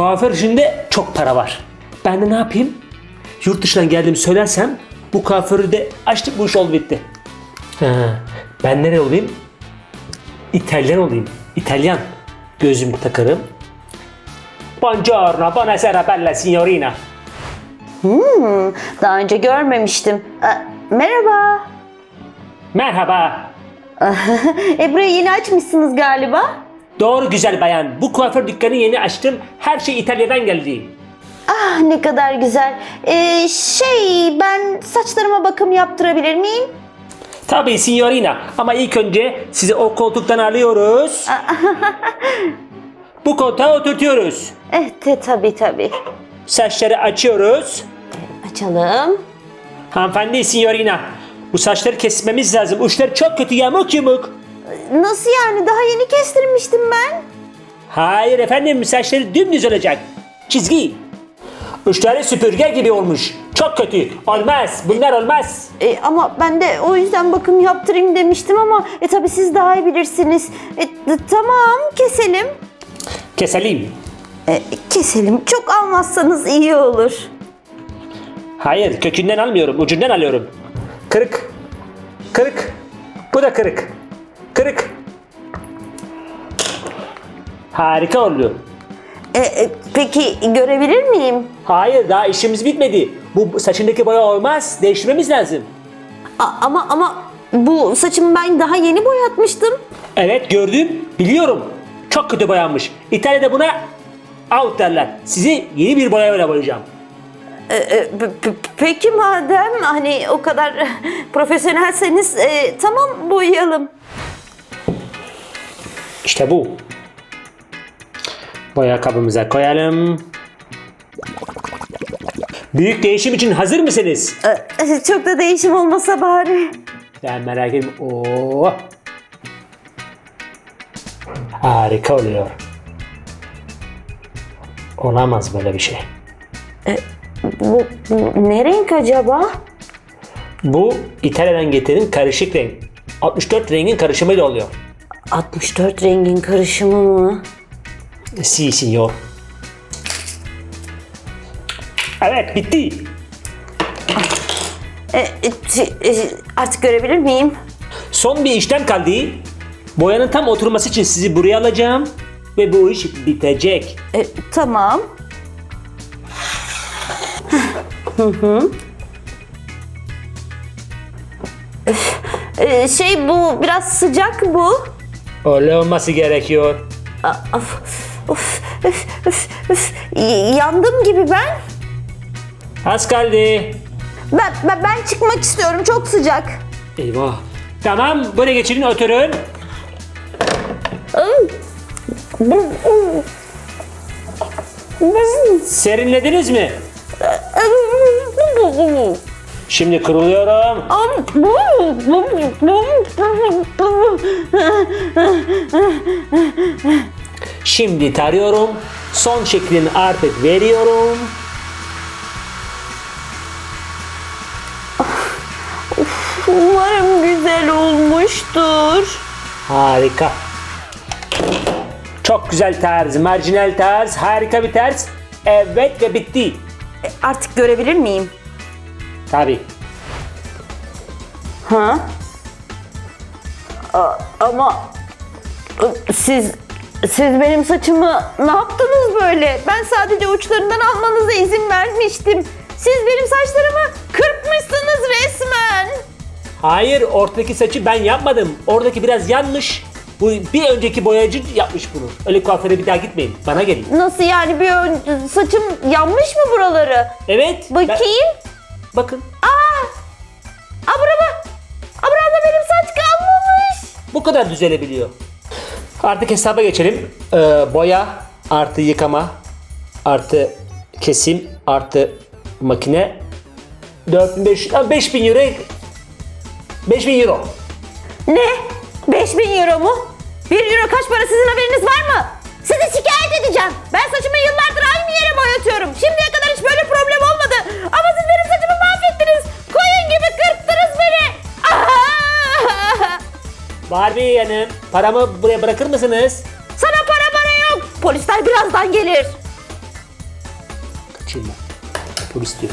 kuaför işinde çok para var. Ben de ne yapayım? Yurt dışından geldiğimi söylersem bu kuaförü de açtık bu iş oldu bitti. Ha, ben nereye olayım? İtalyan olayım. İtalyan. Gözümü takarım. Buongiorno, buonasera bella signorina. Daha önce görmemiştim. Aa, merhaba. Merhaba. E burayı yeni açmışsınız galiba. Doğru güzel bayan. Bu kuaför dükkanı yeni açtım. Her şey İtalya'dan geldi. Ah ne kadar güzel. Ee, şey ben saçlarıma bakım yaptırabilir miyim? Tabii signorina ama ilk önce sizi o koltuktan alıyoruz. Bu koltuğa oturtuyoruz. Evet te, tabii tabii. Saçları açıyoruz. Açalım. Hanımefendi signorina bu saçları kesmemiz lazım. Uçları çok kötü yamuk yumuk. Nasıl yani? Daha yeni kestirmiştim ben. Hayır efendim saçları dümdüz olacak. Çizgi. Uçları süpürge gibi olmuş. Çok kötü. Olmaz. Bunlar olmaz. E, ama ben de o yüzden bakım yaptırayım demiştim ama e tabii siz daha iyi bilirsiniz. E, tamam keselim. Keselim. E, keselim. Çok almazsanız iyi olur. Hayır kökünden almıyorum. Ucundan alıyorum. Kırık. Kırık. Bu da kırık. Kırık. Harika oldu. E, e, peki görebilir miyim? Hayır daha işimiz bitmedi. Bu saçındaki boya olmaz. Değiştirmemiz lazım. A- ama ama bu saçımı ben daha yeni boyatmıştım. Evet gördüm. Biliyorum. Çok kötü boyanmış. İtalya'da buna out derler. Sizi yeni bir boyayla boyayacağım. E, e, peki madem hani o kadar profesyonelseniz e, tamam boyayalım. İşte bu. Boya kabımıza koyalım. Büyük değişim için hazır mısınız? E, çok da değişim olmasa bari. Ben merak etme. Oo. Harika oluyor. Olamaz böyle bir şey. Bu, bu ne renk acaba? Bu İtalya'dan getirin karışık renk. 64 rengin karışımıyla oluyor. 64 rengin karışımı mı? Si signor. Evet bitti. E, e, e, artık görebilir miyim? Son bir işlem kaldı. Boyanın tam oturması için sizi buraya alacağım. Ve bu iş bitecek. E, tamam. Hı hı. E, şey bu biraz sıcak bu. Öyle olması gerekiyor. A- Of, of, üf, üf. Y- Yandım gibi ben. Az kaldı. Ben, ben. ben çıkmak istiyorum çok sıcak. Eyvah. Tamam buraya geçirin oturun. Serinlediniz mi? Şimdi kırılıyorum. Şimdi tarıyorum. Son şeklini artık veriyorum. Umarım güzel olmuştur. Harika. Çok güzel tarz, marjinal tarz, harika bir tarz. Evet ve bitti. E, Artık görebilir miyim? Tabii. Ha? A- ama e, siz siz benim saçımı ne yaptınız böyle? Ben sadece uçlarından almanıza izin vermiştim. Siz benim saçlarımı kırpmışsınız resmen. Hayır, ortadaki saçı ben yapmadım. Oradaki biraz yanlış. Bu bir önceki boyacı yapmış bunu. Öyle kuaföre bir daha gitmeyin. Bana gelin. Nasıl yani bir ön- saçım yanmış mı buraları? Evet. ben- Bakayım. Bakın. Aa! Abrama! Abramda benim saç kalmamış. Bu kadar düzelebiliyor. Artık hesaba geçelim. Ee, boya artı yıkama artı kesim artı makine 4500 ha, 5000 euro 5000 euro. Ne? 5000 euro mu? 1 euro kaç para sizin haberiniz var mı? Sizi şikayet edeceğim. Ben saçımı yıllardır aynı yere boyatıyorum. Şimdiye kadar hiç böyle problem olmadı. Barbie Hanım paramı buraya bırakır mısınız? Sana para para yok. Polisler birazdan gelir. Kaçayım ben. Polis diyor.